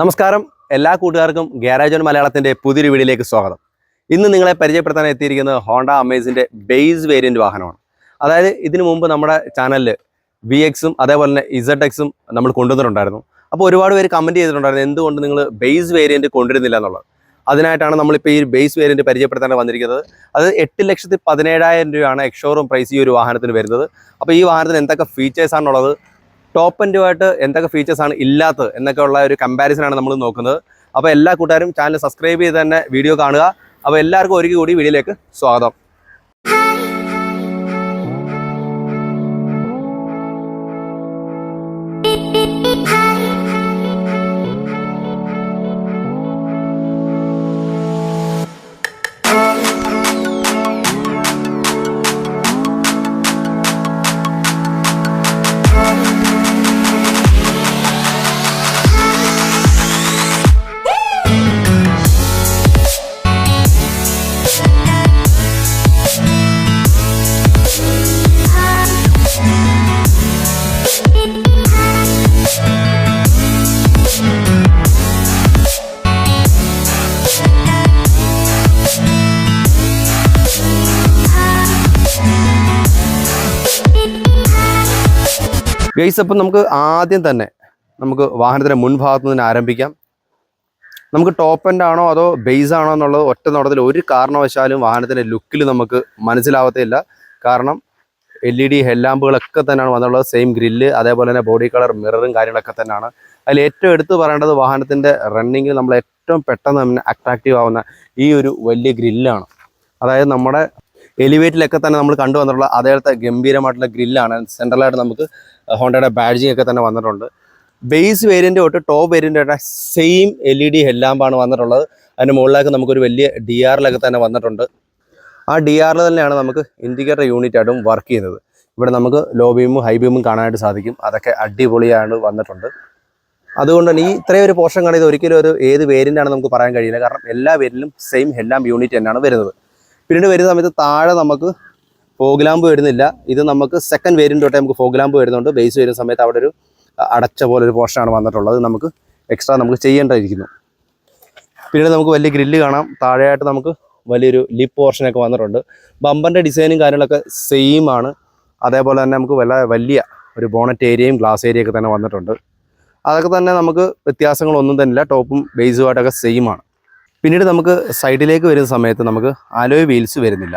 നമസ്കാരം. എല്ലാ കൂട്ടുകാർക്കും ഗാരാജോൺ മലയാളത്തിന്റെ പുതിയൊരു വീഡിയോയിലേക്ക് സ്വാഗതം. ഇന്ന് നിങ്ങളെ പരിചയപ്പെടുത്താൻ എത്തിയിരിക്കുന്നത് ഹോണ്ട അമേസിന്റെ ബേസ് വേരിയന്റ് വാഹനമാണ്. അതായത് ഇതിനു മുമ്പ് നമ്മുടെ ചാനലിൽ വി എക്സും അതേപോലെ തന്നെ ഇസഡ് എക്സും നമ്മൾ കൊണ്ടുവന്നിട്ടുണ്ടായിരുന്നു. അപ്പോൾ ഒരുപാട് പേര് കമന്റ് ചെയ്തിട്ടുണ്ടായിരുന്നു എന്തുകൊണ്ട് നിങ്ങൾ ബേസ് വേരിയന്റ് കൊണ്ടുവരുന്നില്ല എന്നുള്ളത്. അതിനായിട്ടാണ് നമ്മളിപ്പോൾ ഈ ബേസ് വേരിയന്റ് പരിചയപ്പെടുത്താൻ വന്നിരിക്കുന്നത്. അത് എട്ട് ലക്ഷത്തി പതിനേഴായിരം രൂപയാണ് എക്സോറും പ്രൈസ് ഈ ഒരു വാഹനത്തിന് വരുന്നത്. അപ്പോൾ ഈ വാഹനത്തിന് എന്തൊക്കെ ഫീച്ചേഴ്സ് ആണുള്ളത്? ടോപ്പ് എൻഡുമായിട്ട് എന്തൊക്കെ ഫീച്ചേഴ്സ് ആണ് ഇല്ലാത്തത് എന്നൊക്കെ ഉള്ള ഒരു കമ്പാരിസൺ ആണ് നമ്മൾ നോക്കുന്നത്. അപ്പോൾ എല്ലാ കൂട്ടുകാരും ചാനൽ സബ്സ്ക്രൈബ് ചെയ്ത് തന്നെ വീഡിയോ കാണുക. അപ്പോൾ എല്ലാവർക്കും ഒരിക്കൽ കൂടി വീഡിയോയിലേക്ക് സ്വാഗതം. ഗൈസ് അപ്പം നമുക്ക് ആദ്യം തന്നെ നമുക്ക് വാഹനത്തിന്റെ മുൻഭാഗത്ത് നിന്ന് ആരംഭിക്കാം. നമുക്ക് ടോപ്പ് എൻഡ് ആണോ അതോ ബേസ് ആണോ എന്നുള്ളത് ഒറ്റ നോട്ടത്തിൽ ഒരു കാരണവശാലും വാഹനത്തിന്റെ ലുക്കിൽ നമുക്ക് മനസ്സിലാവത്തില്ല. കാരണം എൽ ഇ ഡി ഹെല്ലാമ്പുകളൊക്കെ തന്നെയാണ് വന്നുള്ളത് സെയിം ഗ്രില്ല് അതേപോലെ തന്നെ ബോഡി കളർ മിററും കാര്യങ്ങളൊക്കെ തന്നെയാണ്. അതിൽ ഏറ്റവും എടുത്തു പറയേണ്ടത് വാഹനത്തിന്റെ റണ്ണിങ്ങിൽ നമ്മൾ ഏറ്റവും പെട്ടെന്ന് തന്നെ അട്രാക്റ്റീവ് ആവുന്ന ഈ ഒരു വലിയ ഗ്രില്ലാണ് അതായത് നമ്മുടെ എലിവേറ്റിലൊക്കെ തന്നെ നമ്മൾ കണ്ടുവന്നിട്ടുള്ള അതേപോലത്തെ ഗംഭീരമായിട്ടുള്ള ഗ്രില്ലാണ് സെൻട്രലായിട്ട് നമുക്ക് ഹോണ്ടയുടെ ബാഡ്ജിങ് ഒക്കെ തന്നെ വന്നിട്ടുണ്ട്. ബേസ് വേരിയന്റ് തൊട്ട് ടോപ്പ് വേരിയന്റ് തൊട്ട് സെയിം എൽ ഇ ഡി ഹെല്ലാമ്പാണ് വന്നിട്ടുള്ളത്. അതിന് മുകളിലേക്ക് നമുക്കൊരു വലിയ ഡി ആറിലൊക്കെ തന്നെ വന്നിട്ടുണ്ട്. ആ ഡി ആറിൽ തന്നെയാണ് നമുക്ക് ഇൻഡിക്കേറ്റർ യൂണിറ്റ് ആയിട്ടും വർക്ക് ചെയ്യുന്നത്. ഇവിടെ നമുക്ക് ലോ ബീമും ഹൈ ബീമും കാണാനായിട്ട് സാധിക്കും. അതൊക്കെ അടിപൊളിയാണ് വന്നിട്ടുണ്ട്. അതുകൊണ്ട് തന്നെ ഈ ഇത്രയും ഒരു പോർഷൻ കാണിയത് ഒരിക്കലും ഒരു ഏത് വേരിയന്റ് ആണ് നമുക്ക് പറയാൻ കഴിയില്ല. കാരണം എല്ലാ വേരിലും സെയിം ഹെല്ലാം യൂണിറ്റ് തന്നെയാണ് വരുന്നത്. പിന്നീട് വരുന്ന സമയത്ത് താഴെ നമുക്ക് ഫോഗ് ലാമ്പ് വരുന്നില്ല. ഇത് നമുക്ക് സെക്കൻഡ് വേരിയന്റ് തൊട്ടേ നമുക്ക് ഫോഗ് ലാമ്പ് വരുന്നുണ്ട്. ബേസ് വരുന്ന സമയത്ത് അവിടെ ഒരു അടച്ച പോലെ ഒരു പോർഷനാണ് വന്നിട്ടുള്ളത്. നമുക്ക് എക്സ്ട്രാ നമുക്ക് ചെയ്യേണ്ടതായിരിക്കുന്നു. പിന്നീട് നമുക്ക് വലിയ ഗ്രില്ല് കാണാം. താഴെയായിട്ട് നമുക്ക് വലിയൊരു ലിപ്പ് പോർഷനൊക്കെ വന്നിട്ടുണ്ട്. ബമ്പറിന്റെ ഡിസൈനും കാര്യങ്ങളൊക്കെ സെയിം ആണ്. അതേപോലെ തന്നെ നമുക്ക് വല്ല വലിയ ഒരു ബോണറ്റ് ഏരിയയും ഗ്ലാസ് ഏരിയയൊക്കെ തന്നെ വന്നിട്ടുണ്ട്. അതൊക്കെ തന്നെ നമുക്ക് വ്യത്യാസങ്ങളൊന്നും തന്നെ ഇല്ല ടോപ്പും ബേസുമായിട്ടൊക്കെ ആണ്. പിന്നീട് നമുക്ക് സൈഡിലേക്ക് വരുന്ന സമയത്ത് നമുക്ക് അലോയ് വീൽസ് വരുന്നില്ല.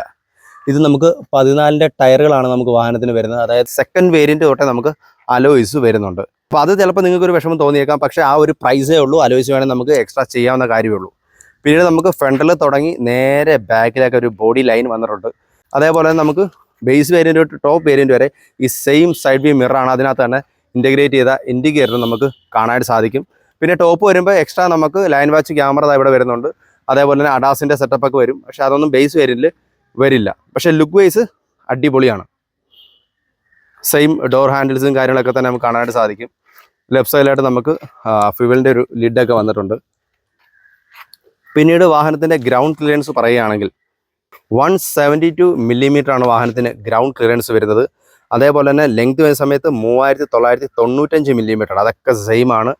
ഇത് നമുക്ക് പതിനാലിന്റെ ടയറുകളാണ് നമുക്ക് വാഹനത്തിന് വരുന്നത്. അതായത് സെക്കൻഡ് വേരിയന്റ് തൊട്ടേ നമുക്ക് അലോയ്സ് വരുന്നുണ്ട്. അപ്പോൾ അത് ചിലപ്പോൾ നിങ്ങൾക്ക് ഒരു വിഷമം തോന്നിയേക്കാം. പക്ഷേ ആ ഒരു പ്രൈസേ ഉള്ളൂ അലോയ്സ് വേണമെങ്കിൽ നമുക്ക് എക്സ്ട്രാ ചെയ്യാവുന്ന കാര്യമേ ഉള്ളൂ പിന്നീട് നമുക്ക് ഫ്രണ്ടിൽ തുടങ്ങി നേരെ ബാക്കിലേക്ക് ഒരു ബോഡി ലൈൻ വന്നിട്ടുണ്ട്. അതേപോലെ നമുക്ക് ബേസ് വേരിയന്റ് തൊട്ട് ടോപ്പ് വേരിയന്റ് വരെ ഈ സെയിം സൈഡ് വ്യൂ മിററാണ് അതിനകത്ത് തന്നെ ഇന്റഗ്രേറ്റ് ചെയ്ത ഇൻഡിക്കേറ്റർ നമുക്ക് കാണാനായിട്ട് സാധിക്കും. പിന്നെ ടോപ്പ് വരുമ്പോൾ എക്സ്ട്രാ നമുക്ക് ലൈൻ വാച്ച് ക്യാമറ ഇവിടെ വരുന്നുണ്ട്. അതേപോലെ തന്നെ അഡാസിന്റെ സെറ്റപ്പൊക്കെ വരും. പക്ഷേ അതൊന്നും ബേസ് വേരിയന്റിൽ വരില്ല. പക്ഷേ ലുക്ക് വൈസ് അടിപൊളിയാണ്. സെയിം ഡോർ ഹാൻഡിൽസും കാര്യങ്ങളൊക്കെ തന്നെ നമുക്ക് കാണാനായിട്ട് സാധിക്കും. ലെഫ്റ്റ് സൈഡിലായിട്ട് നമുക്ക് ഫ്യൂവലിന്റെ ഒരു ലിഡൊക്കെ വന്നിട്ടുണ്ട്. പിന്നീട് വാഹനത്തിന്റെ ഗ്രൗണ്ട് ക്ലിയറൻസ് പറയുകയാണെങ്കിൽ വൺ സെവന്റി ടു ആണ് വാഹനത്തിന് ഗ്രൗണ്ട് ക്ലിയറൻസ് വരുന്നത്. അതേപോലെ തന്നെ ലെങ്ത് വരുന്ന സമയത്ത് മൂവായിരത്തി തൊള്ളായിരത്തി തൊണ്ണൂറ്റഞ്ച് അതൊക്കെ സെയിം ആണ്.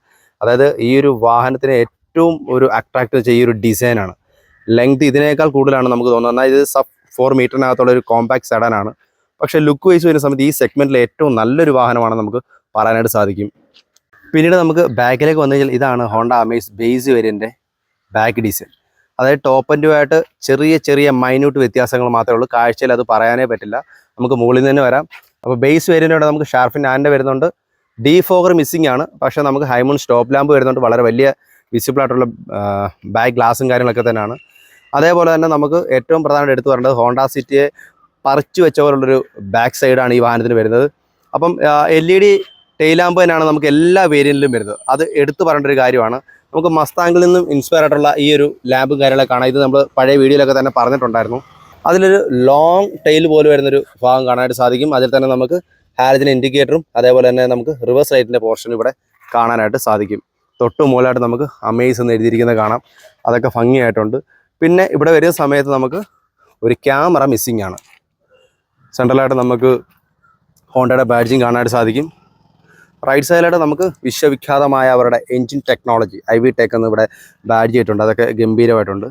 അതായത് ഈ ഒരു വാഹനത്തിന് ഏറ്റവും ഒരു അട്രാക്റ്റീവ് ചെയ്യുന്ന ഒരു ഡിസൈനാണ് ലെങ്ത് ഇതിനേക്കാൾ കൂടുതലാണ് നമുക്ക് തോന്നുന്നത്. എന്നാൽ ഇത് സബ് ഫോർ മീറ്ററിനകത്തുള്ള ഒരു കോമ്പാക്ട് സെഡാനാണ് പക്ഷേ ലുക്ക് വൈസ് വരുന്ന സമയത്ത് ഈ സെഗ്മെന്റിൽ ഏറ്റവും നല്ലൊരു വാഹനമാണ് നമുക്ക് പറയാനായിട്ട് സാധിക്കും. പിന്നീട് നമുക്ക് ബാക്കിലേക്ക് വന്നു കഴിഞ്ഞാൽ ഇതാണ് ഹോണ്ട അമേസ് ബേസ് വേരിയന്റെ ബാക്ക് ഡിസൈൻ അതായത് ടോപ്പ് ആയിട്ട് ചെറിയ ചെറിയ മൈന്യൂട്ട് വ്യത്യാസങ്ങൾ മാത്രമേ ഉള്ളൂ. കാഴ്ചയിൽ അത് പറയാനേ പറ്റില്ല. നമുക്ക് മുകളിൽ നിന്ന് വരാം. അപ്പോൾ ബേസ് വേരിയന്റ് നമുക്ക് ഷാർഫിൻ ആൻഡ് വരുന്നുണ്ട്. ഡി ഫോഗർ മിസ്സിംഗ് ആണ്. പക്ഷേ നമുക്ക് ഹൈമൂൺ സ്റ്റോപ്പ് ലാമ്പ് വരുന്നുണ്ട്. വളരെ വലിയ വിസിബിൾ ആയിട്ടുള്ള ബാക്ക് ഗ്ലാസും കാര്യങ്ങളൊക്കെ തന്നെയാണ്. അതേപോലെ തന്നെ നമുക്ക് ഏറ്റവും പ്രധാനമായിട്ട് എടുത്തു പറയേണ്ടത് ഹോണ്ട സിറ്റിയെ പറിച്ചു വെച്ച പോലുള്ളൊരു ബാക്ക് സൈഡാണ് ഈ വാഹനത്തിന് വരുന്നത്. അപ്പം എൽ ഇ ഡി ടെയിലാമ്പ് തന്നെയാണ് നമുക്ക് എല്ലാ വേരിയന്റിലും വരുന്നത്. അത് എടുത്തു പറയേണ്ട ഒരു കാര്യമാണ്. നമുക്ക് മസ്താങ്കിൽ നിന്നും ഇൻസ്പയർ ആയിട്ടുള്ള ഈ ഒരു ലാമ്പും കാര്യങ്ങളൊക്കെ കാണാം. ഇത് നമ്മൾ പഴയ വീഡിയോയിലൊക്കെ തന്നെ പറഞ്ഞിട്ടുണ്ടായിരുന്നു. അതിലൊരു ലോങ് ടെയിൽ പോലെ വരുന്നൊരു ഭാഗം കാണാനായിട്ട് സാധിക്കും. അതിൽ തന്നെ നമുക്ക് ഹാലജിന് ഇൻഡിക്കേറ്ററും അതേപോലെ തന്നെ നമുക്ക് റിവേഴ്സ് ലൈറ്റിന്റെ പോർഷൻ ഇവിടെ കാണാനായിട്ട് സാധിക്കും. തൊട്ട് മുകളിലായിട്ട് നമുക്ക് അമേസ് എന്ന് എഴുതിയിരിക്കുന്നത് കാണാം. അതൊക്കെ ഭംഗിയായിട്ടുണ്ട്. പിന്നെ ഇവിടെ വരുന്ന സമയത്ത് നമുക്ക് ഒരു ക്യാമറ മിസ്സിംഗ് ആണ്. സെൻട്രലായിട്ട് നമുക്ക് ഹോണ്ടയുടെ ബാഡ്ജിങ് കാണാനായിട്ട് സാധിക്കും. റൈറ്റ് സൈഡിലായിട്ട് നമുക്ക് വിശ്വവിഖ്യാതമായ അവരുടെ engine technology I V tech എന്ന് ഇവിടെ ബാഡ്ജ് ചെയ്തിട്ടുണ്ട് അതൊക്കെ ഗംഭീരമായിട്ടുണ്ട്.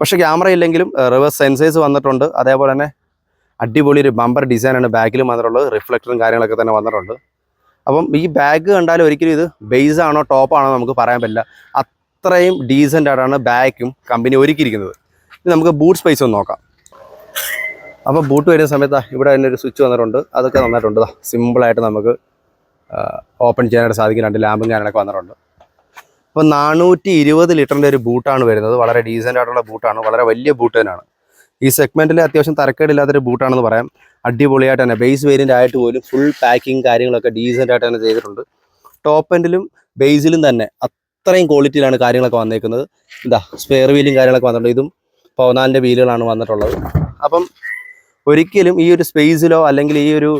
പക്ഷേ ക്യാമറ ഇല്ലെങ്കിലും റിവേഴ്സ് സെൻസേഴ്സ് വന്നിട്ടുണ്ട്. അതേപോലെ തന്നെ അടിപൊളി ഒരു ബമ്പർ ഡിസൈനാണ് ബാക്കിലും വന്നിട്ടുള്ളത്. റിഫ്ലക്ടറും കാര്യങ്ങളൊക്കെ തന്നെ വന്നിട്ടുണ്ട്. അപ്പം ഈ ബാഗ് കണ്ടാൽ ഒരിക്കലും ഇത് ബേസ് ആണോ ടോപ്പാണോ നമുക്ക് പറയാൻ പറ്റില്ല. അത്രയും ഡീസന്റ് ആയിട്ടാണ് ബാക്കും കമ്പനി ഒരുക്കിയിരിക്കുന്നത്. ഇനി നമുക്ക് ബൂട്ട് സ്പേസ് ഒന്ന് നോക്കാം. അപ്പോൾ ബൂട്ട് വരുന്ന സമയത്ത് ഇവിടെ തന്നെ ഒരു സ്വിച്ച് വന്നിട്ടുണ്ട്. അതൊക്കെ നന്നായിട്ടുണ്ട് സിമ്പിളായിട്ട് നമുക്ക് ഓപ്പൺ ചെയ്യാനായിട്ട് സാധിക്കും. രണ്ട് ലാമ്പും കാര്യങ്ങളൊക്കെ വന്നിട്ടുണ്ട്. അപ്പോൾ നാനൂറ്റി ഇരുപത് ലിറ്ററിന്റെ ഒരു ബൂട്ടാണ് വരുന്നത്. വളരെ ഡീസന്റ് ആയിട്ടുള്ള ബൂട്ടാണ് വളരെ വലിയ ബൂട്ട് തന്നെയാണ്. ഈ സെഗ്മെന്റിൽ അത്യാവശ്യം തരക്കേടില്ലാത്തൊരു ബൂട്ടാണെന്ന് പറയാം. അടിപൊളിയായിട്ട് തന്നെ ബേസ് വേരിയന്റ് ആയിട്ട് പോലും ഫുൾ പാക്കിങ് കാര്യങ്ങളൊക്കെ ഡീസന്റ് ആയിട്ട് തന്നെ ചെയ്തിട്ടുണ്ട്. ടോപ്പ് എൻഡിലും ബേസിലും തന്നെ അത്രയും ക്വാളിറ്റിയിലാണ് കാര്യങ്ങളൊക്കെ വന്നേക്കുന്നത്. ഇതാ സ്പെയർ വീലും കാര്യങ്ങളൊക്കെ വന്നിട്ടുണ്ട്. ഇതും പതിനാലിന്റെ വീലുകളാണ് വന്നിട്ടുള്ളത്. അപ്പം ഒരിക്കലും ഈ ഒരു സ്പേസിലോ അല്ലെങ്കിൽ ഈ ഒരു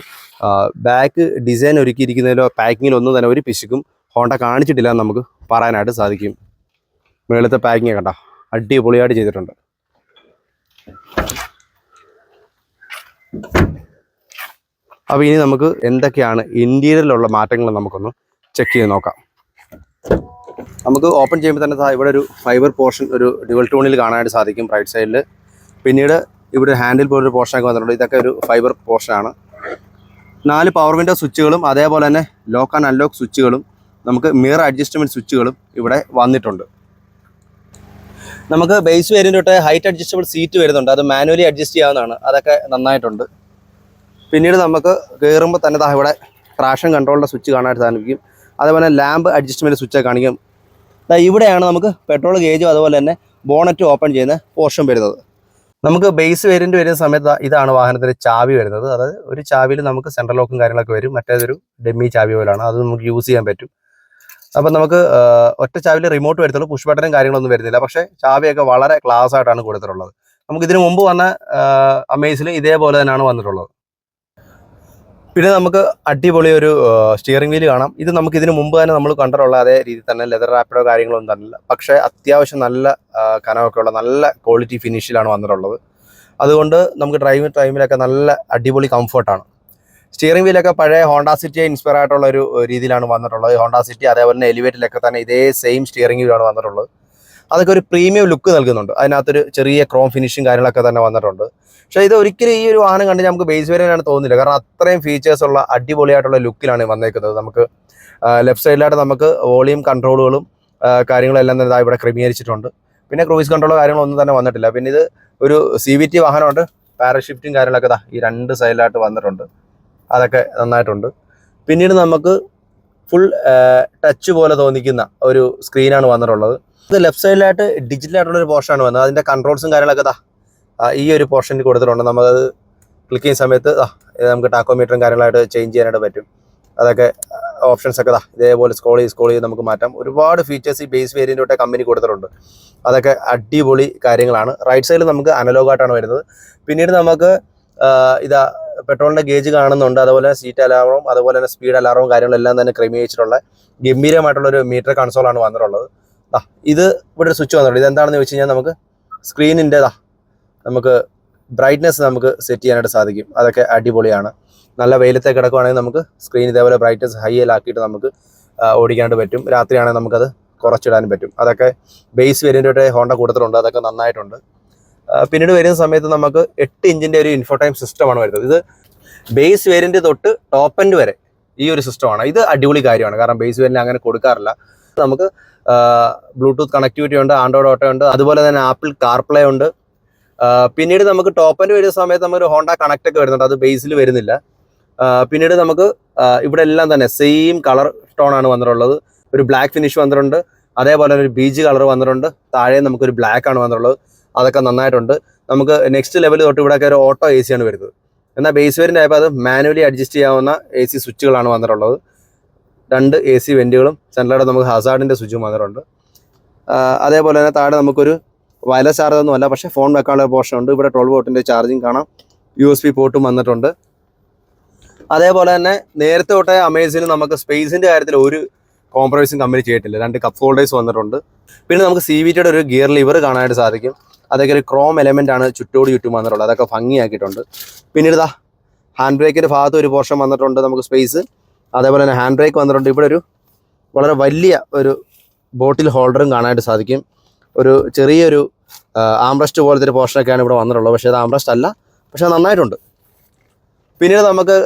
ബാക്ക് ഡിസൈൻ ഒരുക്കിയിരിക്കുന്നതിലോ പാക്കിങ്ങിലോ ഒന്നും തന്നെ ഒരു പിശുക്കും ഹോണ്ട കാണിച്ചിട്ടില്ല നമുക്ക് പറയാനായിട്ട് സാധിക്കും. മേളത്തെ പാക്കിങ് കണ്ട? അടിപൊളിയായിട്ട് ചെയ്തിട്ടുണ്ട്. അപ്പോൾ ഇനി നമുക്ക് എന്തൊക്കെയാണ് ഇന്റീരിയറിലുള്ള മാറ്റങ്ങൾ നമുക്കൊന്ന് ചെക്ക് ചെയ്ത് നോക്കാം. നമുക്ക് ഓപ്പൺ ചെയ്യുമ്പോൾ തന്നെ ഇവിടെ ഒരു ഫൈബർ പോർഷൻ ഒരു ഡ്യുവൽ ടൂണിൽ കാണാനായിട്ട് സാധിക്കും റൈറ്റ് സൈഡിൽ പിന്നീട് ഇവിടെ ഹാൻഡിൽ പോലൊരു പോർഷനൊക്കെ വന്നിട്ടുണ്ട്. ഇതൊക്കെ ഒരു ഫൈബർ പോർഷനാണ് നാല് പവർ വിൻഡോ സ്വിച്ചുകളും അതേപോലെ തന്നെ ലോക്ക് ആൻഡ് അൺലോക്ക് സ്വിച്ചുകളും നമുക്ക് മിറർ അഡ്ജസ്റ്റ്മെന്റ് സ്വിച്ചുകളും ഇവിടെ വന്നിട്ടുണ്ട്. നമുക്ക് ബേസ് വേരിയന്റ് തൊട്ട് ഹൈറ്റ് അഡ്ജസ്റ്റബിൾ സീറ്റ് വരുന്നുണ്ട്. അത് മാനുവലി അഡ്ജസ്റ്റ് ചെയ്യാവുന്നതാണ്. അതൊക്കെ നന്നായിട്ടുണ്ട്. പിന്നീട് നമുക്ക് കയറുമ്പോൾ തന്നെ ഇവിടെ ട്രാഷൻ കൺട്രോളിന്റെ സ്വിച്ച് കാണാനായിട്ട് സാധിക്കും. അതേപോലെ ലാമ്പ് അഡ്ജസ്റ്റ്മെന്റ് സ്വിച്ച് കാണിക്കും. ഇവിടെയാണ് നമുക്ക് പെട്രോൾ ഗേജും അതുപോലെ തന്നെ ബോണറ്റ് ഓപ്പൺ ചെയ്യുന്ന പോർഷൻ വരുന്നത്. നമുക്ക് ബേസ് വേരിയന്റ് വരുന്ന സമയത്ത് ഇതാണ് വാഹനത്തിന്റെ ചാവി വരുന്നത്. അതായത് ഒരു ചാവിയിൽ നമുക്ക് സെൻട്രൽ ലോക്കും കാര്യങ്ങളൊക്കെ വരും. മറ്റേതൊരു ഡെമ്മി ചാവി പോലാണ് അത് നമുക്ക് യൂസ് ചെയ്യാൻ പറ്റും. അപ്പം നമുക്ക് ഒറ്റ ചാവിയിൽ റിമോട്ട് വരുത്തുള്ളൂ. പുഷ് ബട്ടനും കാര്യങ്ങളൊന്നും വരുന്നില്ല. പക്ഷേ ചാവിയൊക്കെ വളരെ ക്ലാസ് ആയിട്ടാണ് കൊടുത്തിട്ടുള്ളത്. നമുക്ക് ഇതിനു മുമ്പ് വന്ന അമേസിൽ ഇതേപോലെ തന്നെയാണ് വന്നിട്ടുള്ളത്. പിന്നെ നമുക്ക് അടിപൊളി ഒരു സ്റ്റിയറിംഗ് വീൽ കാണാം. ഇത് നമുക്ക് ഇതിന് മുമ്പ് തന്നെ നമ്മൾ കണ്ടിട്ടുള്ള അതേ രീതിയിൽ തന്നെ ലെതർ റാപ്പിഡോ കാര്യങ്ങളൊന്നും തന്നില്ല പക്ഷേ അത്യാവശ്യം നല്ല കനമൊക്കെ ഉള്ള നല്ല ക്വാളിറ്റി ഫിനിഷിലാണ് വന്നിട്ടുള്ളത്. അതുകൊണ്ട് നമുക്ക് ഡ്രൈവിംഗ് ടൈമിലൊക്കെ നല്ല അടിപൊളി കംഫർട്ടാണ് സ്റ്റിയറിംഗ് വീലൊക്കെ പഴയ ഹോണ്ട സിറ്റിയെ ഇൻസ്പയർ ആയിട്ടുള്ള ഒരു രീതിയിലാണ് വന്നിട്ടുള്ളത്. ഹോണ്ട സിറ്റി അതേപോലെ തന്നെ എലിവേറ്റിലൊക്കെ തന്നെ ഇതേ സെയിം സ്റ്റിയറിംഗ് വീലാണ് വന്നിട്ടുള്ളത്. അതൊക്കെ ഒരു പ്രീമിയം ലുക്ക് നൽകുന്നുണ്ട്. അതിനകത്തൊരു ചെറിയ ക്രോം ഫിനിഷും കാര്യങ്ങളൊക്കെ തന്നെ വന്നിട്ടുണ്ട്. പക്ഷേ ഇത് ഒരിക്കലും ഈ ഒരു വാഹനം കണ്ട് നമുക്ക് ബേസ് വേരിയന്റാണ് തോന്നുന്നില്ല. കാരണം അത്രയും ഫീച്ചേഴ്സ് ഉള്ള അടിപൊളിയായിട്ടുള്ള ലുക്കിലാണ് വന്നേക്കുന്നത്. നമുക്ക് ലെഫ്റ്റ് സൈഡിലായിട്ട് നമുക്ക് വോളിയം കൺട്രോളുകളും കാര്യങ്ങളെല്ലാം തന്നെ ഇവിടെ ക്രമീകരിച്ചിട്ടുണ്ട്. പിന്നെ ക്രൂയിസ് കൺട്രോളോ കാര്യങ്ങളൊന്നും തന്നെ വന്നിട്ടില്ല. പിന്നെ ഇത് ഒരു സി വി ടി വാഹനമുണ്ട്. പാരഷിഫ്റ്റും കാര്യങ്ങളൊക്കെ ഇതാ ഈ രണ്ട് സൈഡിലായിട്ട് വന്നിട്ടുണ്ട്. അതൊക്കെ നന്നായിട്ടുണ്ട്. പിന്നീട് നമുക്ക് ഫുൾ ടച്ച് പോലെ തോന്നിക്കുന്ന ഒരു സ്ക്രീനാണ് വന്നിട്ടുള്ളത്. ഇത് ലെഫ്റ്റ് സൈഡിലായിട്ട് ഡിജിറ്റൽ ആയിട്ടുള്ള ഒരു പോർഷനാണ് വന്നത്. അതിന്റെ കൺട്രോൾസും കാര്യങ്ങളൊക്കെ ആ, ഈ ഒരു പോർഷനിൽ കൊടുത്തിട്ടുണ്ട്. നമ്മളത് ക്ലിക്ക് ചെയ്യുന്ന സമയത്ത് നമുക്ക് ടാക്കോമീറ്ററും കാര്യങ്ങളായിട്ട് ചേഞ്ച് ചെയ്യാനായിട്ട് പറ്റും. അതൊക്കെ ഓപ്ഷൻസ് ഒക്കെ ഇതേപോലെ സ്കോൾ ചെയ്ത് സ്കോൾ ചെയ്ത് നമുക്ക് മാറ്റാം. ഒരുപാട് ഫീച്ചേഴ്സ് ഈ ബേസ് വേരിയന്റോട്ടെ കമ്പനി കൊടുത്തിട്ടുണ്ട്. അതൊക്കെ അടിപൊളി കാര്യങ്ങളാണ്. റൈറ്റ് സൈഡിൽ നമുക്ക് അനലോഗായിട്ടാണ് വരുന്നത്. പിന്നീട് നമുക്ക് ഇതാ പെട്രോളിന്റെ ഗേജ് കാണുന്നുണ്ട്. അതുപോലെ സീറ്റ് അലാറവും അതുപോലെ തന്നെ സ്പീഡ് അലാറവും കാര്യങ്ങളെല്ലാം തന്നെ ക്രമീകരിച്ചിട്ടുള്ള ഗംഭീരമായിട്ടുള്ളൊരു മീറ്റർ കൺസോളാണ് വന്നിട്ടുള്ളത്. ഇത് ഇവിടെ ഒരു സ്വിച്ച് വന്നിട്ടുണ്ട്. ഇത് എന്താണെന്ന് വെച്ച് കഴിഞ്ഞാൽ നമുക്ക് സ്ക്രീനിന്റെ ദാ നമുക്ക് ബ്രൈറ്റ്നെസ് നമുക്ക് സെറ്റ് ചെയ്യാനായിട്ട് സാധിക്കും. അതൊക്കെ അടിപൊളിയാണ്. നല്ല വെയിലത്തെ കിടക്കുവാണെങ്കിൽ നമുക്ക് സ്ക്രീൻ ഇതേപോലെ ബ്രൈറ്റ്നസ് ഹൈയിലാക്കിയിട്ട് നമുക്ക് ഓടിക്കാനായിട്ട് പറ്റും. രാത്രിയാണെങ്കിൽ നമുക്കത് കുറച്ചിടാനും പറ്റും. അതൊക്കെ ബേസ് വേരിയന്റ് ഹോണ്ട കൊടുത്തിട്ടുണ്ട് അതൊക്കെ നന്നായിട്ടുണ്ട്. പിന്നീട് വരുന്ന സമയത്ത് നമുക്ക് എട്ട് ഇഞ്ചിന്റെ ഒരു ഇൻഫോടൈം സിസ്റ്റമാണ് വരുന്നത്. ഇത് ബേസ് വേരിയന്റ് തൊട്ട് ടോപ്പ് എൻഡ് വരെ ഈ ഒരു സിസ്റ്റമാണ് ഇത് അടിപൊളി കാര്യമാണ്. കാരണം ബേസ് വേരിയന്റ് അങ്ങനെ കൊടുക്കാറില്ല. നമുക്ക് ബ്ലൂടൂത്ത് കണക്ടിവിറ്റി ഉണ്ട് ആൻഡ്രോയിഡ് ഓട്ടോ ഉണ്ട് അതുപോലെ തന്നെ ആപ്പിൾ കാർപ്ലേ ഉണ്ട്. പിന്നീട് നമുക്ക് ടോപ്പ് ആൻഡ് വരുന്ന സമയത്ത് നമുക്ക് ഹോണ്ട കണക്ട് ഒക്കെ വരുന്നുണ്ട്. അത് ബേസിൽ വരുന്നില്ല. പിന്നീട് നമുക്ക് ഇവിടെ എല്ലാം തന്നെ സെയിം കളർ ടോൺ ആണ് വന്നിട്ടുള്ളത്. ഒരു ബ്ലാക്ക് ഫിനിഷ് വന്നിട്ടുണ്ട്. അതേപോലെ ഒരു ബീജ് കളർ വന്നിട്ടുണ്ട്. താഴെ നമുക്കൊരു ബ്ലാക്ക് ആണ് വന്നിട്ടുള്ളത്. അതൊക്കെ നന്നായിട്ടുണ്ട്. നമുക്ക് നെക്സ്റ്റ് ലെവൽ തൊട്ട് ഇവിടെയൊക്കെ ഒരു ഓട്ടോ എ ആണ് വരുന്നത്. എന്നാൽ ബേസ് വേരിയന്റ് ആയപ്പോൾ അത് മാനുവലി അഡ്ജസ്റ്റ് ചെയ്യാവുന്ന എ സി സ്വിച്ചുകളാണ് വന്നിട്ടുള്ളത്. രണ്ട് എ സി വെന്റുകളും സെൻട്രലോടെ നമുക്ക് ഹസാർഡിന്റെ സ്വിച്ചും വന്നിട്ടുണ്ട്. അതേപോലെ തന്നെ താഴെ നമുക്കൊരു വയർലെസ് ചാർജ് ഒന്നും അല്ല പക്ഷേ ഫോൺ വെക്കാനുള്ള പോർഷൻ ഉണ്ട്. ഇവിടെ ട്വൽവ് വോട്ടിന്റെ ചാർജിങ് കാണാം. യു എസ് ബി പോർട്ടും വന്നിട്ടുണ്ട്. അതേപോലെ തന്നെ നേരത്തെ തൊട്ടേ അമേസിന് നമുക്ക് സ്പേസിന്റെ കാര്യത്തിൽ ഒരു കോംപ്രമൈസും കമ്പനി ചെയ്തിട്ടില്ല. രണ്ട് കപ്പ് ഹോൾഡേഴ്സ് വന്നിട്ടുണ്ട്. പിന്നെ നമുക്ക് സി വി ടിയുടെ ഒരു ഗിയർ ലിവർ കാണാനായിട്ട് സാധിക്കും. അതൊക്കെ ഒരു ക്രോം എലമെന്റ് ആണ് ചുറ്റോട് ചുറ്റും വന്നിട്ടുള്ളത്. അതൊക്കെ ഭംഗിയാക്കിയിട്ടുണ്ട്. പിന്നീട് ഇതാ ഹാൻഡ് ബ്രേക്കിന്റെ ഭാഗത്ത് ഒരു പോർഷൻ വന്നിട്ടുണ്ട് നമുക്ക് സ്പേസ് അതേപോലെ തന്നെ ഹാൻഡ് ബ്രേക്ക് വന്നിട്ടുണ്ട്. ഇവിടെ ഒരു വളരെ വലിയ ഒരു ബോട്ടിൽ ഹോൾഡറും കാണാനായിട്ട് സാധിക്കും. ഒരു ചെറിയൊരു ആംബ്രസ്റ്റ് പോലത്തെ ഒരു പോർഷനൊക്കെയാണ് ഇവിടെ വന്നിട്ടുള്ളത്. പക്ഷേ അത് ആംബ്രസ്റ്റ് അല്ല പക്ഷേ നന്നായിട്ടുണ്ട്. പിന്നീട് നമുക്ക്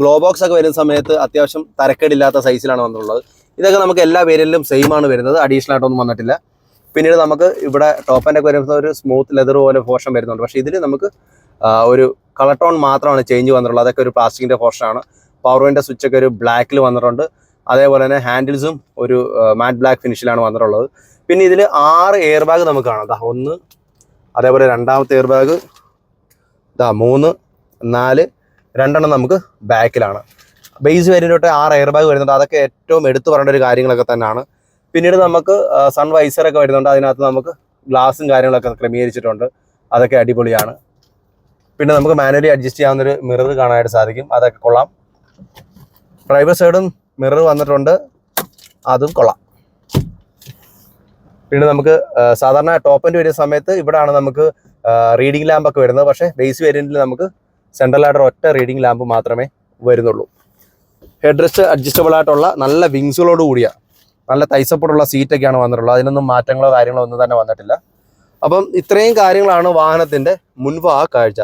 ഗ്ലോ ബോക്സ് ഒക്കെ വരുന്ന സമയത്ത് അത്യാവശ്യം തരക്കേടില്ലാത്ത സൈസിലാണ് വന്നിട്ടുള്ളത്. ഇതൊക്കെ നമുക്ക് എല്ലാ വേരിയലിലും സെയിം ആണ് വരുന്നത്. അഡീഷണൽ ആയിട്ടൊന്നും വന്നിട്ടില്ല. പിന്നീട് നമുക്ക് ഇവിടെ ടോപ്പ് ആൻഡ് ഒക്കെ വരുന്ന ഒരു സ്മൂത്ത് ലെതർ പോലെ പോർഷൻ വരുന്നുണ്ട്. പക്ഷേ ഇതിൽ നമുക്ക് ഒരു കളർ ടോൺ മാത്രമാണ് ചേഞ്ച് വന്നിട്ടുള്ളത്. അതൊക്കെ ഒരു പ്ലാസ്റ്റിക്കിന്റെ പോർഷനാണ് പവർ വിന്റെ സ്വിച്ച് ഒക്കെ ഒരു ബ്ലാക്കിൽ വന്നിട്ടുണ്ട്. അതേപോലെ തന്നെ ഹാൻഡിൽസും ഒരു മാറ്റ് ബ്ലാക്ക് ഫിനിഷിലാണ് വന്നിട്ടുള്ളത്. പിന്നെ ഇതിൽ ആറ് എയർ ബാഗ് നമുക്ക് കാണാം. ദാ ഒന്ന് അതേപോലെ രണ്ടാമത്തെ എയർ ബാഗ് ഇതാ മൂന്ന് നാല് രണ്ടെണ്ണം നമുക്ക് ബാക്കിലാണ്. ബേസ് വേരിയന്റ് ആറ് എയർ ബാഗ് വരുന്നുണ്ട്. അതൊക്കെ ഏറ്റവും എടുത്തു പറയേണ്ട ഒരു കാര്യങ്ങളൊക്കെ തന്നെയാണ്. പിന്നീട് നമുക്ക് സൺ വൈസറൊക്കെ വരുന്നുണ്ട്. അതിനകത്ത് നമുക്ക് ഗ്ലാസും കാര്യങ്ങളൊക്കെ ക്രമീകരിച്ചിട്ടുണ്ട്. അതൊക്കെ അടിപൊളിയാണ്. പിന്നെ നമുക്ക് മാനുവലി അഡ്ജസ്റ്റ് ചെയ്യാവുന്നൊരു മിറർ കാണാനായിട്ട് സാധിക്കും. അതൊക്കെ കൊള്ളാം. ഡ്രൈവർ സൈഡും മിറർ വന്നിട്ടുണ്ട്. അതും കൊള്ളാം. പിന്നെ നമുക്ക് സാധാരണ ടോപ്പ് എൻഡ് വരുന്ന സമയത്ത് ഇവിടാണ് നമുക്ക് റീഡിംഗ് ലാമ്പ് ഒക്കെ വരുന്നത്. പക്ഷേ ബേസ് വേരിയന്റിൽ നമുക്ക് സെൻട്രൽ ആയിട്ട് ഒറ്റ റീഡിംഗ് ലാമ്പ് മാത്രമേ വരുന്നുള്ളൂ. ഹെഡ് റെസ്റ്റ് അഡ്ജസ്റ്റബിൾ ആയിട്ടുള്ള നല്ല വിങ്സുകളോട് കൂടിയ നല്ല തൈസപ്പോടുള്ള സീറ്റൊക്കെയാണ് വന്നിട്ടുള്ളത്. അതിനൊന്നും മാറ്റങ്ങളോ കാര്യങ്ങളോ ഒന്നും തന്നെ വന്നിട്ടില്ല. അപ്പം ഇത്രയും കാര്യങ്ങളാണ് വാഹനത്തിന്റെ മുൻഭാഗ കാഴ്ച.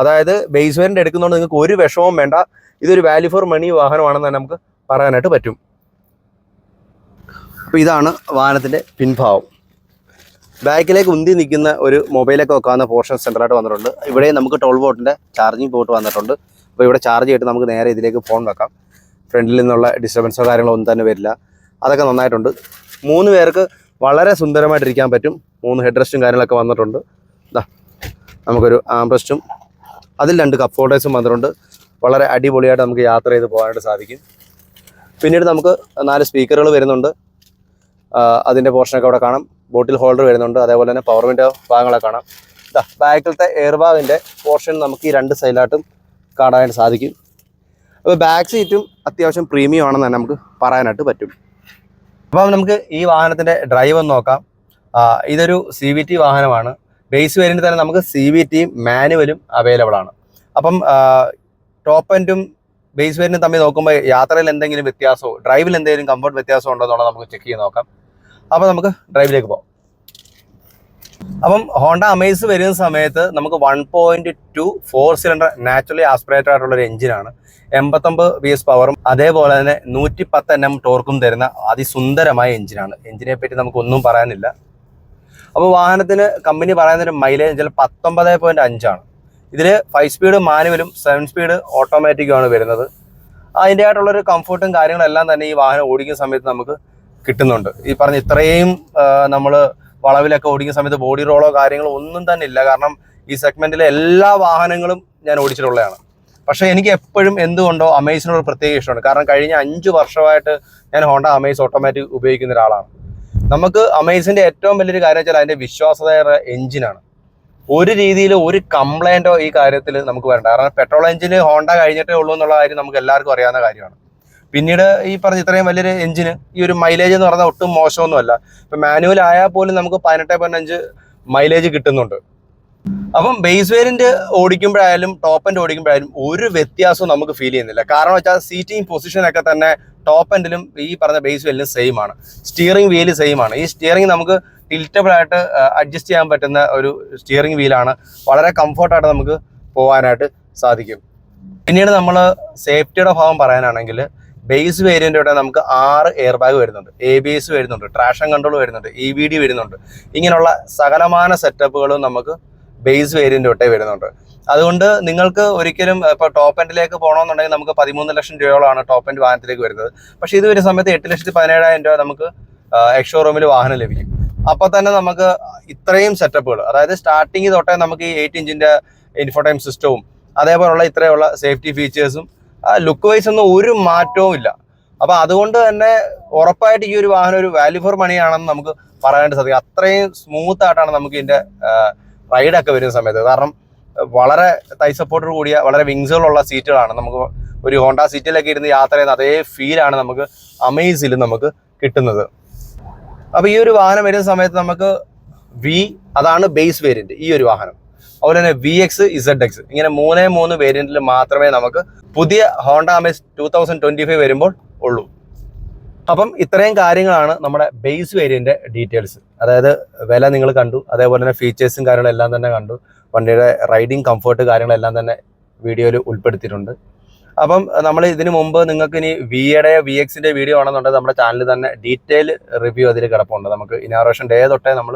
അതായത് ബേസ് വേരിയന്റ് എടുക്കുന്നതുകൊണ്ട് നിങ്ങൾക്ക് ഒരു വിഷമവും വേണ്ട. ഇതൊരു വാല്യൂ ഫോർ മണി വാഹനമാണെന്ന് തന്നെ നമുക്ക് പറയാനായിട്ട് പറ്റും. അപ്പോൾ ഇതാണ് വാഹനത്തിന്റെ പിൻഭാവം ബാക്കിലേക്ക് ഉന്തി നിൽക്കുന്ന ഒരു മൊബൈലൊക്കെ വെക്കാവുന്ന പോർഷൻ സെന്ററായിട്ട് വന്നിട്ടുണ്ട്. ഇവിടെ നമുക്ക് ടോൾ വോട്ടിന്റെ ചാർജിങ് പോർട്ട് വന്നിട്ടുണ്ട്. അപ്പോൾ ഇവിടെ ചാർജ് ചെയ്തിട്ട് നമുക്ക് നേരെ ഇതിലേക്ക് ഫോൺ വെക്കാം. ഫ്രണ്ടിൽ നിന്നുള്ള ഡിസ്റ്റർബൻസോ കാര്യങ്ങളോ ഒന്നും തന്നെ വരില്ല. അതൊക്കെ നന്നായിട്ടുണ്ട്. മൂന്ന് പേർക്ക് വളരെ സുന്ദരമായിട്ടിരിക്കാൻ പറ്റും. മൂന്ന് ഹെഡ് റെസ്റ്റും കാര്യങ്ങളൊക്കെ വന്നിട്ടുണ്ട്. ഇതാ നമുക്കൊരു ആംബ്രസ്റ്റും അതിൽ രണ്ട് കപ്പ് ഹോൾഡേഴ്സും വന്നിട്ടുണ്ട്. വളരെ അടിപൊളിയായിട്ട് നമുക്ക് യാത്ര ചെയ്ത് പോകാനായിട്ട് സാധിക്കും. പിന്നീട് നമുക്ക് നാല് സ്പീക്കറുകൾ വരുന്നുണ്ട്. അതിന്റെ പോർഷനൊക്കെ അവിടെ കാണാം. ബോട്ടിൽ ഹോൾഡർ വരുന്നുണ്ട്. അതേപോലെ തന്നെ പവർ വിൻഡോ ഭാഗങ്ങളൊക്കെ കാണാം. ബാക്കിലത്തെ എയർ ബാഗിന്റെ പോർഷൻ നമുക്ക് ഈ രണ്ട് സൈഡിലായിട്ടും കാണാനായിട്ട് സാധിക്കും. അപ്പോൾ ബാക്ക് സീറ്റും അത്യാവശ്യം പ്രീമിയം ആണെന്ന് തന്നെ നമുക്ക് പറയാനായിട്ട് പറ്റും. അപ്പം നമുക്ക് ഈ വാഹനത്തിന്റെ ഡ്രൈവ് ഒന്ന് നോക്കാം. ഇതൊരു സി വി ടി വാഹനമാണ്. ബേസ് വേരിയന്റ് തന്നെ നമുക്ക് സി വി ടിയും മാനുവലും അവൈലബിൾ ആണ്. അപ്പം ടോപ്പ് എൻഡും ബേസ് വേരിനും തമ്മിൽ നോക്കുമ്പോൾ യാത്രയിൽ എന്തെങ്കിലും വ്യത്യാസമോ ഡ്രൈവിൽ എന്തെങ്കിലും കംഫർട്ട് വ്യത്യാസമോ ഉണ്ടോ എന്നുള്ളത് നമുക്ക് ചെക്ക് ചെയ്ത് നോക്കാം. അപ്പോൾ നമുക്ക് ഡ്രൈവിലേക്ക് പോകാം അപ്പം ഹോണ്ട അമേസ് വരുന്ന സമയത്ത് നമുക്ക് one point two four cylinder naturally aspirated ആയിട്ടുള്ള ഒരു എഞ്ചിനാണ് എൺപത്തൊമ്പത് ബി എസ് പവറും അതേപോലെ തന്നെ നൂറ്റി പത്ത് എൻ എം ടോർക്കും തരുന്ന അതിസുന്ദരമായ എഞ്ചിനാണ് എഞ്ചിനെ പറ്റി നമുക്ക് ഒന്നും പറയാനില്ല. അപ്പോൾ വാഹനത്തിന് കമ്പനി പറയുന്നൊരു മൈലേജ് ചില പത്തൊമ്പത് പോയിന്റ് അഞ്ചാണ് ഇതിൽ ഫൈവ് സ്പീഡ് മാനുവലും സെവൻ സ്പീഡ് ഓട്ടോമാറ്റിക്കുമാണ് വരുന്നത്. അതിന്റെ ആയിട്ടുള്ളൊരു കംഫർട്ടും കാര്യങ്ങളെല്ലാം തന്നെ ഈ വാഹനം ഓടിക്കുന്ന സമയത്ത് നമുക്ക് കിട്ടുന്നുണ്ട്. ഈ പറഞ്ഞ ഇത്രയും നമ്മൾ വളവിലൊക്കെ ഓടിക്കുന്ന സമയത്ത് ബോഡി റോളോ കാര്യങ്ങളോ ഒന്നും തന്നെ ഇല്ല. കാരണം ഈ സെഗ്മെന്റിലെ എല്ലാ വാഹനങ്ങളും ഞാൻ ഓടിച്ചിട്ടുള്ളതാണ്. പക്ഷേ എനിക്ക് എപ്പോഴും എന്തുകൊണ്ടോ അമേസിനോട് പ്രത്യേക ഇഷ്ടമാണ്. കാരണം കഴിഞ്ഞ അഞ്ച് വർഷമായിട്ട് ഞാൻ ഹോണ്ട അമേസ് ഓട്ടോമാറ്റിക് ഉപയോഗിക്കുന്ന ഒരാളാണ്. നമുക്ക് അമേസിന്റെ ഏറ്റവും വലിയൊരു കാര്യം വെച്ചാൽ അതിന്റെ വിശ്വാസതയുടെ എഞ്ചിനാണ് ഒരു രീതിയിൽ ഒരു കംപ്ലൈന്റോ ഈ കാര്യത്തിൽ നമുക്ക് വരണ്ട. കാരണം പെട്രോൾ എഞ്ചിൻ ഹോണ്ട കഴിഞ്ഞിട്ടേ ഉള്ളൂ എന്നുള്ള കാര്യം നമുക്ക് എല്ലാവർക്കും അറിയാവുന്ന കാര്യമാണ്. പിന്നീട് ഈ പറഞ്ഞ ഇത്രയും വലിയൊരു എഞ്ചിന് ഈ ഒരു മൈലേജ് എന്ന് പറഞ്ഞാൽ ഒട്ടും മോശമൊന്നുമല്ല. ഇപ്പൊ മാനുവൽ ആയാൽ പോലും നമുക്ക് പതിനെട്ട് പതിനഞ്ച് മൈലേജ് കിട്ടുന്നുണ്ട്. അപ്പം ബേസ് വേരിയന്റ് ഓടിക്കുമ്പോഴായാലും ടോപ്പ് എൻഡ് ഓടിക്കുമ്പോഴായാലും ഒരു വ്യത്യാസവും നമുക്ക് ഫീൽ ചെയ്യുന്നില്ല. കാരണം വെച്ചാൽ സീറ്റിംഗ് പൊസിഷനൊക്കെ തന്നെ ടോപ്പ് എൻഡിലും ഈ പറഞ്ഞ ബേസ് വേലിലും സെയിം ആണ്. സ്റ്റിയറിംഗ് വീൽ സെയിം ആണ്. ഈ സ്റ്റിയറിംഗ് നമുക്ക് ടിൽറ്റബിൾ ആയിട്ട് അഡ്ജസ്റ്റ് ചെയ്യാൻ പറ്റുന്ന ഒരു സ്റ്റിയറിംഗ് വീലാണ് വളരെ കംഫർട്ടായിട്ട് നമുക്ക് പോകാനായിട്ട് സാധിക്കും. പിന്നീട് നമ്മൾ സേഫ്റ്റിയുടെ ഭാഗം പറയാനാണെങ്കിൽ ബേസ് വേരിയന്റോടെ നമുക്ക് ആറ് എയർ ബാഗ് വരുന്നുണ്ട്. എ ബി എസ് വരുന്നുണ്ട് ട്രാഷൻ കൺട്രോൾ വരുന്നുണ്ട് ഇ വി ഡി വരുന്നുണ്ട്. ഇങ്ങനെയുള്ള സകലമാന സെറ്റപ്പുകളും നമുക്ക് ബേസ് വേരിയന്റ് തൊട്ടേ വരുന്നുണ്ട്. അതുകൊണ്ട് നിങ്ങൾക്ക് ഒരിക്കലും ഇപ്പോൾ ടോപ്പ് എൻഡിലേക്ക് പോകണമെന്നുണ്ടെങ്കിൽ നമുക്ക് പതിമൂന്ന് ലക്ഷം രൂപയോളമാണ് ടോപ്പ് എൻഡ് വാഹനത്തിലേക്ക് വരുന്നത്. പക്ഷേ ഇത് വരുന്ന സമയത്ത് എട്ട് ലക്ഷത്തി പതിനേഴായിരം രൂപ നമുക്ക് എക്സ് ഷോറൂമിൽ വാഹനം ലഭിക്കും. അപ്പൊ തന്നെ നമുക്ക് ഇത്രയും സെറ്റപ്പുകൾ അതായത് സ്റ്റാർട്ടിങ് തൊട്ടേ നമുക്ക് ഈ എയ്റ്റ് ഇഞ്ചിന്റെ ഇൻഫോടൈം സിസ്റ്റവും അതേപോലുള്ള ഇത്രയുള്ള സേഫ്റ്റി ഫീച്ചേഴ്സും ലുക്ക് വൈസ് ഒന്നും ഒരു മാറ്റവും ഇല്ല. അപ്പൊ അതുകൊണ്ട് തന്നെ ഉറപ്പായിട്ട് ഈ ഒരു വാഹനം ഒരു വാല്യൂ ഫോർ മണി ആണെന്ന് നമുക്ക് പറയാനായിട്ട് സാധിക്കും. അത്രയും സ്മൂത്ത് ആയിട്ടാണ് നമുക്ക് ഇതിന്റെ റൈഡൊക്കെ വരുന്ന സമയത്ത്. കാരണം വളരെ തൈ സപ്പോർട്ടർ കൂടിയ വളരെ വിങ്സുകളുള്ള സീറ്റുകളാണ് നമുക്ക് ഒരു ഹോണ്ട സീറ്റിലൊക്കെ ഇരുന്ന് യാത്ര ചെയ്യുന്ന അതേ ഫീലാണ് നമുക്ക് അമേസിൽ നമുക്ക് കിട്ടുന്നത്. അപ്പൊ ഈ ഒരു വാഹനം വരുന്ന സമയത്ത് നമുക്ക് വി അതാണ് ബേസ് വേരിയന്റ് ഈ ഒരു വാഹനം. അതുപോലെ തന്നെ വി എക്സ് ഇസഡ് എക്സ് ഇങ്ങനെ മൂന്നേ മൂന്ന് വേരിയന്റിൽ മാത്രമേ നമുക്ക് പുതിയ Honda Amaze two thousand twenty five വരുമ്പോൾ ഉള്ളൂ. അപ്പം ഇത്രയും കാര്യങ്ങളാണ് നമ്മുടെ ബേസ് വേരിയന്റ് ഡീറ്റെയിൽസ് അതായത് വില നിങ്ങൾ കണ്ടു അതേപോലെ തന്നെ ഫീച്ചേഴ്സും കാര്യങ്ങളെല്ലാം തന്നെ കണ്ടു. വണ്ടിയുടെ റൈഡിങ് കംഫർട്ട് കാര്യങ്ങളെല്ലാം തന്നെ വീഡിയോയിൽ ഉൾപ്പെടുത്തിയിട്ടുണ്ട്. അപ്പം നമ്മൾ ഇതിനു മുമ്പ് നിങ്ങൾക്ക് ഇനി വിയുടെ വി എക്സിന്റെ വീഡിയോ ആണെന്നുണ്ടെങ്കിൽ നമ്മുടെ ചാനലിൽ തന്നെ ഡീറ്റെയിൽ റിവ്യൂ അതിൽ കിടപ്പുണ്ട്. നമുക്ക് ഇനാറേഷൻ ഡേ തൊട്ടേ നമ്മൾ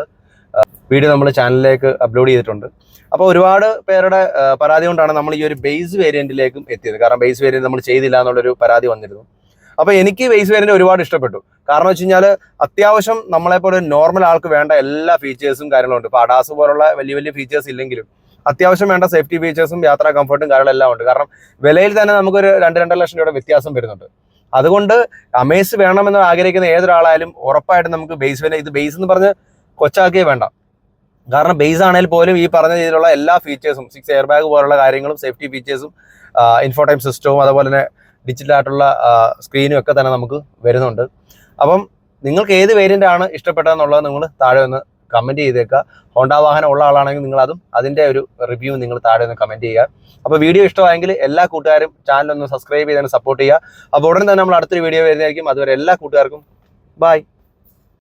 വീഡിയോ നമ്മൾ ചാനലിലേക്ക് അപ്ലോഡ് ചെയ്തിട്ടുണ്ട്. അപ്പോൾ ഒരുപാട് പേരുടെ പരാതി കൊണ്ടാണ് നമ്മൾ ഈ ഒരു ബേസ് വേരിയന്റിലേക്കും എത്തിയത്. കാരണം ബേസ് വേരിയന്റ് നമ്മൾ ചെയ്തില്ല എന്നുള്ളൊരു പരാതി വന്നിരുന്നു. അപ്പോൾ എനിക്ക് ബേസ് വേരിയന്റ് ഒരുപാട് ഇഷ്ടപ്പെട്ടു. കാരണം വെച്ച് കഴിഞ്ഞാൽ അത്യാവശ്യം നമ്മളെപ്പോലെ നോർമൽ ആൾക്ക് വേണ്ട എല്ലാ ഫീച്ചേഴ്സും കാര്യങ്ങളും ഉണ്ട്. ഇപ്പോൾ അഡാസ് പോലുള്ള വലിയ വലിയ ഫീച്ചേഴ്സ് ഇല്ലെങ്കിലും അത്യാവശ്യം വേണ്ട സേഫ്റ്റി ഫീച്ചേഴ്സും യാത്രാ കംഫർട്ടും കാര്യങ്ങളെല്ലാം ഉണ്ട്. കാരണം വിലയിൽ തന്നെ നമുക്കൊരു രണ്ട് രണ്ടര ലക്ഷം രൂപയുടെ വ്യത്യാസം വരുന്നുണ്ട്. അതുകൊണ്ട് അമേസ് വേണമെന്ന് ആഗ്രഹിക്കുന്ന ഏതൊരാളായാലും ഉറപ്പായിട്ട് നമുക്ക് ബേസ് വില ഇത് ബേസ് എന്ന് പറഞ്ഞ് കൊച്ചാക്കിയേ വേണ്ട. കാരണം ബേസ് ആണെങ്കിൽ പോലും ഈ പറഞ്ഞ രീതിയിലുള്ള എല്ലാ ഫീച്ചേഴ്സും സിക്സ് എയർ ബാഗ് പോലുള്ള കാര്യങ്ങളും സേഫ്റ്റി ഫീച്ചേഴ്സും ഇൻഫോടൈം സിസ്റ്റവും അതുപോലെ തന്നെ ഡിജിറ്റൽ ആയിട്ടുള്ള സ്ക്രീനും ഒക്കെ തന്നെ നമുക്ക് വരുന്നുണ്ട്. അപ്പം നിങ്ങൾക്ക് ഏത് വേരിയന്റ് ആണ് ഇഷ്ടപ്പെട്ടതെന്നുള്ളത് നിങ്ങൾ താഴെ ഒന്ന് കമന്റ് ചെയ്തേക്കുക ഹോണ്ട വാഹനം ഉള്ള ആളാണെങ്കിൽ നിങ്ങൾ അതും അതിന്റെ ഒരു റിവ്യൂ നിങ്ങൾ താഴെ ഒന്ന് കമന്റ് ചെയ്യുക. അപ്പോൾ വീഡിയോ ഇഷ്ടമായെങ്കിൽ എല്ലാ കൂട്ടുകാരും ചാനൽ ഒന്ന് സബ്സ്ക്രൈബ് ചെയ്തതിന് സപ്പോർട്ട് ചെയ്യുക. അപ്പോൾ ഉടനെ തന്നെ നമ്മൾ അടുത്തൊരു വീഡിയോ വരുന്നതായിരിക്കും. അതുവരെ എല്ലാ കൂട്ടുകാർക്കും ബൈ